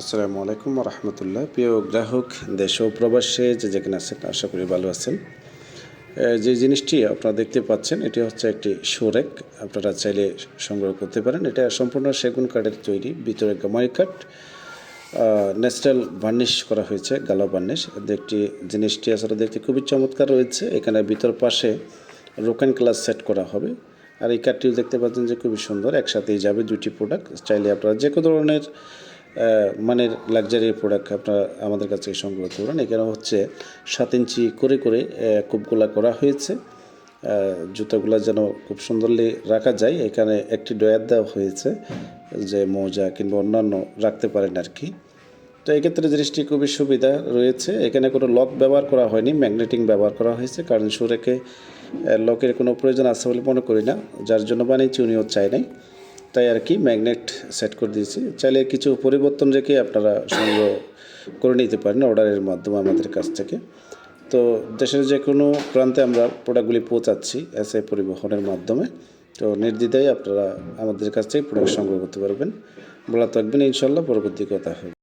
আসসালামু আলাইকুম রহমতুল্লাহ প্রিয় গ্রাহক, দেশ ও প্রবাসে যে যেখানে আছেন, আশা করি ভালো আছেন। যে জিনিসটি আপনারা দেখতে পাচ্ছেন, এটি হচ্ছে একটি শোরেক আপনারা চাইলে সংগ্রহ করতে পারেন। এটা সম্পূর্ণ সেগুন কাঠের তৈরি, ভিতরে গামারি কাঠ ন্যাচারাল বার্নিশ করা হয়েছে, গালা বার্নিশ একটি জিনিসটি আসলে দেখতে খুবই চমৎকার রয়েছে। এখানে ভিতর পাশে রোকেন ক্লাস সেট করা হবে। আর এই কাঠটিও দেখতে পাচ্ছেন যে খুবই সুন্দর, একসাথেই যাবে দুটি প্রোডাক্ট। চাইলে আপনারা যে কোনো ধরনের মানের লাক্সারি প্রোডাক্ট আপনারা আমাদের কাছে সংগ্রহ করতে পারেন এখানে হচ্ছে সাত ইঞ্চি করে করে কূপগুলা করা হয়েছে। জুতাগুলা যেন খুব সুন্দরলি রাখা যায়। এখানে একটি ডয়ার দেওয়া হয়েছে যে মোজা কিংবা অন্যান্য রাখতে পারেন আর কি তো এক্ষেত্রে জিনিসটি খুবই সুবিধা রয়েছে। এখানে কোনো লক ব্যবহার করা হয়নি ম্যাগনেটিং ব্যবহার করা হয়েছে, কারণ সুরেকে লকের কোনো প্রয়োজন আছে বলে মনে করি না। যার জন্য বানিয়েছি, উনিও চাই নাই। তাই আর কি ম্যাগনেট সেট করে দিয়েছি। চাইলে কিছু পরিবর্তন রেখে আপনারা সংগ্রহ করে নিতে পারেন অর্ডারের মাধ্যমে আমাদের কাছ থেকে। তো দেশের যে কোনো প্রান্তে আমরা প্রোডাক্টগুলি পৌঁছাচ্ছি এসএ পরিবহনের মাধ্যমে। তো নির্দ্বিধায় আপনারা আমাদের কাছ থেকে প্রোডাক্ট সংগ্রহ করতে পারবেন। বলা থাকবেন ইনশাল্লাহ পরবর্তী কথা হবে।